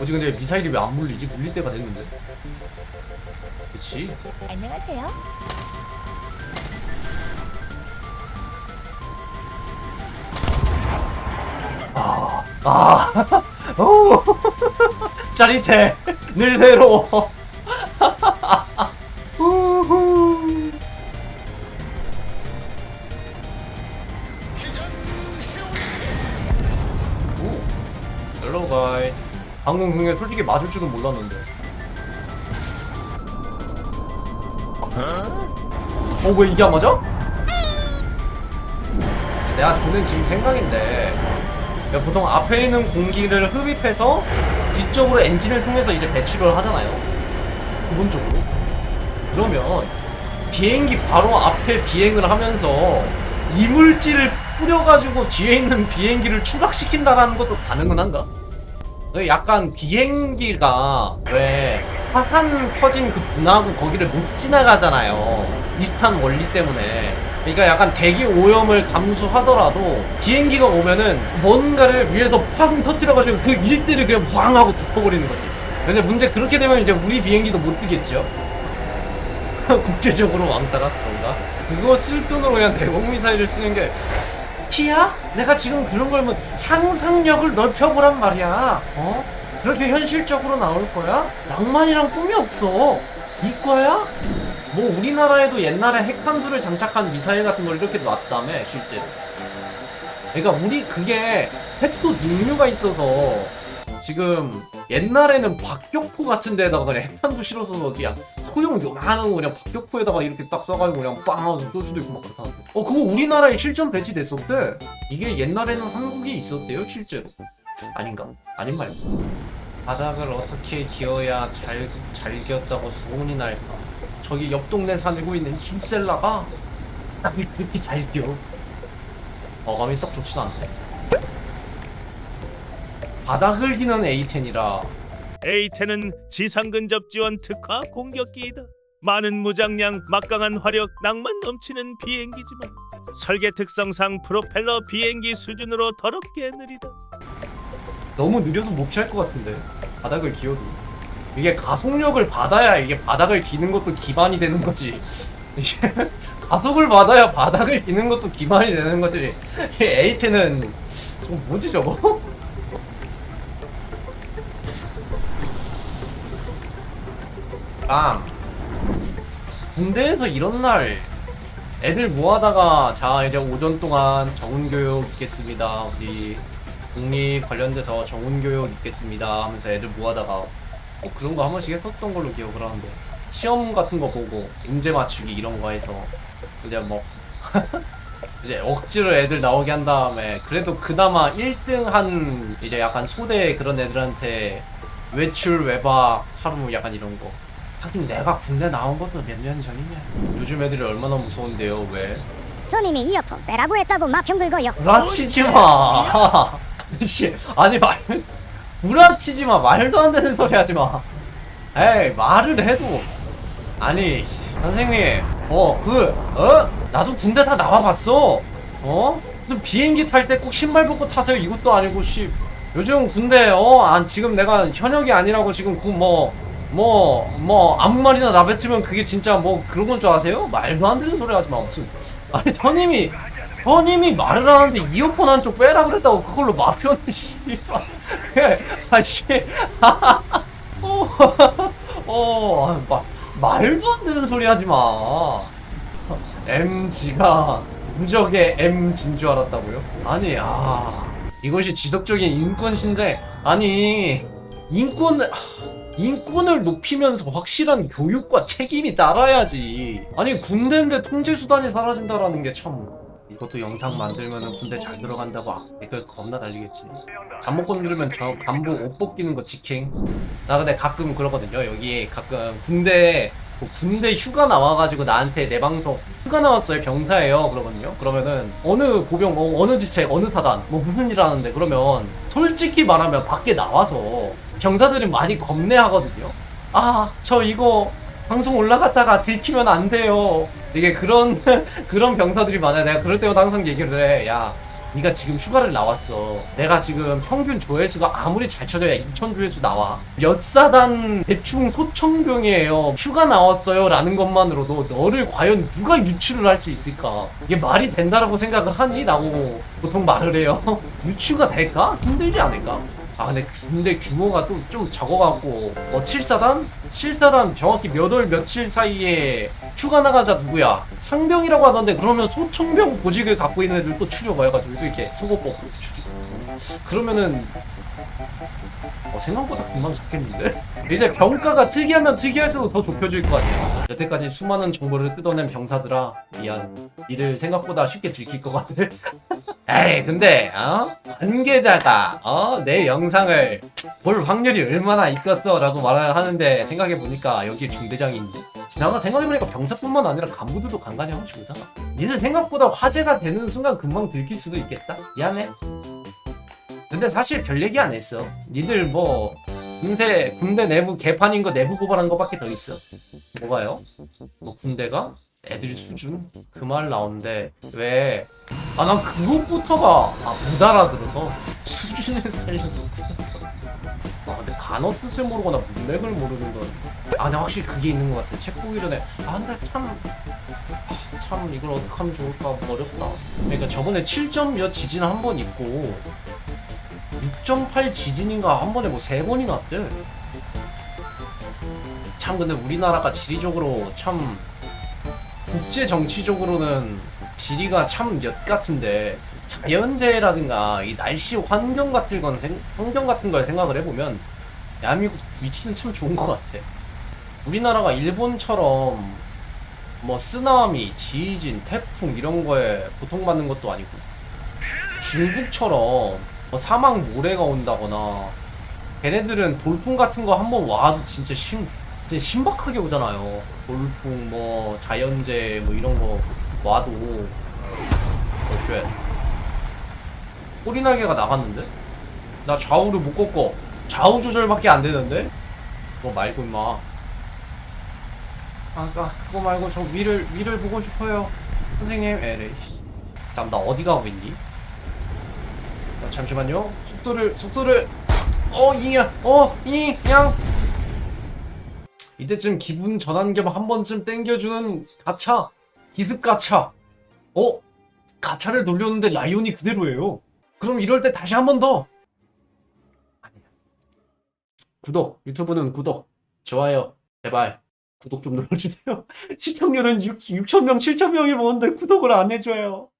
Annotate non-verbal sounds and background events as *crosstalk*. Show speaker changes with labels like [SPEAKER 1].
[SPEAKER 1] 어지 근데 미사일이 왜 안 물리지? 물릴 때가 됐는데. 그치?
[SPEAKER 2] 안녕하세요.
[SPEAKER 1] 아, 아, *laughs* 오, *laughs* 짜릿해. 늘 새로워. *laughs* 우후. 오, 헬로 가이. 방금 그게 솔직히 맞을 줄은 몰랐는데. 어, 왜 이게 안 맞아? 내가 드는 지금 생각인데 보통 앞에 있는 공기를 흡입해서 뒤쪽으로 엔진을 통해서 이제 배출을 하잖아요. 기본적으로. 그러면 비행기 바로 앞에 비행을 하면서 이물질을 뿌려가지고 뒤에 있는 비행기를 추락시킨다라는 것도 가능은 한가? 약간 비행기가 왜 화산 켜진 그 분화구 거기를 못 지나가잖아요. 비슷한 원리 때문에. 그러니까 약간 대기 오염을 감수하더라도 비행기가 오면은 뭔가를 위에서 팡 터트려가지고 그 일대를 그냥 팡 하고 덮어버리는 거지. 그래서 문제 그렇게 되면 이제 우리 비행기도 못 뜨겠죠. *laughs* 국제적으로 왕따가 그런가? 그거 쓸 돈으로 그냥 대공 미사일을 쓰는 게 티야? 내가 지금 그런 걸면 상상력을 넓혀보란 말이야. 어? 그렇게 현실적으로 나올 거야? 낭만이란 꿈이 없어. 이과야? 뭐 우리나라에도 옛날에 핵탄두를 장착한 미사일 같은 걸 이렇게 놨다며 실제로. 그러니까 우리 그게 핵도 종류가 있어서 지금 옛날에는 박격포 같은 데다가 그냥 핵탄두 실어서 그냥 소형 요만한 거 그냥 박격포에다가 이렇게 딱 쏴가지고 그냥 빵 하고 쏠 수도 있고 막 그렇다는데. 어 그거 우리나라에 실전 배치됐었대? 이게 옛날에는 한국에 있었대요 실제로? 아닌가? 아닌 말고 바닥을 어떻게 기어야 잘, 잘 기었다고 소문이 날까? 저기 옆 동네 살고 있는 김셀라가? 딱이 그렇게 잘 기어? 어감이 썩 좋지도 않대 바닥을 기는 A10이라
[SPEAKER 3] A10은 지상 근접 지원 특화 공격기이다. 많은 무장량, 막강한 화력, 낭만 넘치는 비행기지만 설계 특성상 프로펠러 비행기 수준으로 더럽게 느리다.
[SPEAKER 1] 너무 느려서 못 피할 것 같은데 바닥을 기어도 이게 가속력을 받아야 이게 바닥을 기는 것도 기반이 되는 거지 *laughs* 이게 가속을 받아야 바닥을 기는 것도 기반이 되는 거지 이 에이트는 좀 뭐지 저거? 아 군대에서 이런 날 애들 모아다가 자 이제 오전 동안 정훈교육 있겠습니다. 우리 독립 관련돼서 정훈교육 있겠습니다 하면서 애들 모아다가 어, 그런 거 한 번씩 했었던 걸로 기억을 하는데 시험 같은 거 보고 문제 맞추기 이런 거 해서 이제 뭐 *laughs* 이제 억지로 애들 나오게 한 다음에 그래도 그나마 1등 한 이제 약간 소대 그런 애들한테 외출 외박 하루 약간 이런 거 하긴 내가 군대 나온 것도 몇 년 전이냐 요즘 애들이 얼마나 무서운데요 왜
[SPEAKER 4] 손님이 이어폰 빼라고 했다고 마평 긁어요.
[SPEAKER 1] 구라치지 마. 씨, 아니 말 구라치지 마. 말도 안 되는 소리 하지 마. 에이 말을 해도 아니 씨, 선생님 어 그 어? 나도 군대 다 나와봤어. 어? 무슨 비행기 탈 때 꼭 신발 벗고 타세요 이것도 아니고 씨 요즘 군대 어안 지금 내가 현역이 아니라고 지금 그뭐 뭐 뭐 아무 말이나 나뱉으면 그게 진짜 뭐 그런 건 줄 아세요? 말도 안 되는 소리 하지 마 무슨. 아니 선임이 선임이 말을 하는데 이어폰 한쪽 빼라 그랬다고 그걸로 마표는 *laughs* 씨발. 그게 아씨. *laughs* 어, 아, 마, 말도 안 되는 소리 하지 마. MG가 무적의 M진 줄 알았다고요? 아니 아 이것이 지속적인 인권 신세. 아니 인권 하, 인권을 높이면서 확실한 교육과 책임이 따라야지. 아니 군대인데 통제 수단이 사라진다라는 게 참. 이것도 영상 만들면은 군대 잘 들어간다고 아, 댓글 겁나 달리겠지. 잠못 건드리면 저 간부 옷 벗기는 거 직행. 나 근데 가끔 그러거든요. 여기 가끔 군대 뭐 군대 휴가 나와가지고 나한테 내 방송 휴가 나왔어요 병사예요 그러거든요 그러면은 어느 고병 어, 어느 지책 어느 사단 뭐 무슨 일 하는데 그러면 솔직히 말하면 밖에 나와서 병사들은 많이 겁내하거든요 아 저 이거 방송 올라갔다가 들키면 안 돼요 이게 그런 *laughs* 그런 병사들이 많아요 내가 그럴 때마다 항상 얘기를 해 야 네가 지금 휴가를 나왔어. 내가 지금 평균 조회수가 아무리 잘 쳐져야 2천 조회수 나와. 몇 사단 대충 소청병이에요. 휴가 나왔어요. 라는 것만으로도 너를 과연 누가 유추를 할 수 있을까? 이게 말이 된다라고 생각을 하니? 라고 보통 말을 해요. *laughs* 유추가 될까? 힘들지 않을까? 아 근데 군대 규모가 또 좀 적어갖고 뭐 7사단? 7사단 정확히 몇 월 며칠 사이에 휴가 나가자 누구야? 상병이라고 하던데 그러면 소총병 보직을 갖고 있는 애들 또 추려봐야가지고 또 이렇게 속옷 벗고 이렇게 추리고. 그러면은 어, 생각보다 금방 잡겠는데? 이제 병가가 특이하면 특이할수록 더 좁혀질 거 아니야. 여태까지 수많은 정보를 뜯어낸 병사들아 미안. 이를 생각보다 쉽게 들킬 것 같아. *laughs* 에이 근데 어? 관계자가 어? 내 영상을 볼 확률이 얼마나 있겠어? 라고 말을 하는데 생각 해 보니까 여기에 중대장이 있네 지나가 생각해보니까 병사뿐만 아니라 간부들도 간간히 한 번씩 오잖아. 니들 생각보다 화제가 되는 순간 금방 들킬 수도 있겠다? 미안해. 근데 사실 별 얘기 안 했어. 니들 뭐 군대 군대 내부 개판인 거 내부 고발한 거밖에 더 있어. 뭐가요? 뭐 군대가? 애들 수준? 그 말 나오는데 왜? 아 난 그것부터가 아, 못 알아들어서. 수준에 *laughs* 달려서 구닥다리 아 근데 단어 뜻을 모르거나 문맥을 모르는 건 아 근데 확실히 그게 있는 것 같아 책 보기 전에 아 근데 참 아, 참 이걸 어떻게 하면 좋을까? 뭐 어렵다. 그러니까 저번에 7점 몇 지진 한 번 있고 6.8 지진인가 한 번에 뭐 세 번이나 왔대. 참 근데 우리나라가 지리적으로 참 국제 정치적으로는 지리가 참 엿 같은데 자연재해라든가 이 날씨 환경 같은 건 생, 환경 같은 걸 생각을 해보면 대한민국 위치는 참 좋은 것 같아. 우리나라가 일본처럼 뭐 쓰나미, 지진, 태풍 이런 거에 고통받는 것도 아니고 중국처럼 뭐 사막 모래가 온다거나 걔네들은 돌풍 같은 거 한번 와도 진짜 심 진짜 신박하게 오잖아요. 돌풍 뭐 자연재해 뭐 이런 거 와도 어쉣 꼬리날개가 나갔는데? 나 좌우를 못 꺾어. 좌우 조절밖에 안 되는데? 너 말고 임마. 아까 그거 말고 저 위를 위를 보고 싶어요. 선생님. 에레이 잠나 어디 가고 있니? 아, 잠시만요. 속도를 속도를. 어 이야. 어 이양. 이때쯤 기분 전환 겸 한 번쯤 땡겨주는 가차. 기습 가차. 어? 가차를 돌렸는데 라이온이 그대로예요. 그럼 이럴 때 다시 한 번 더. 아니야. 구독, 유튜브는 구독, 좋아요, 제발 구독 좀 눌러주세요. *laughs* 시청률은 6, 6,000명, 7,000명이 보는데 구독을 안 해줘요.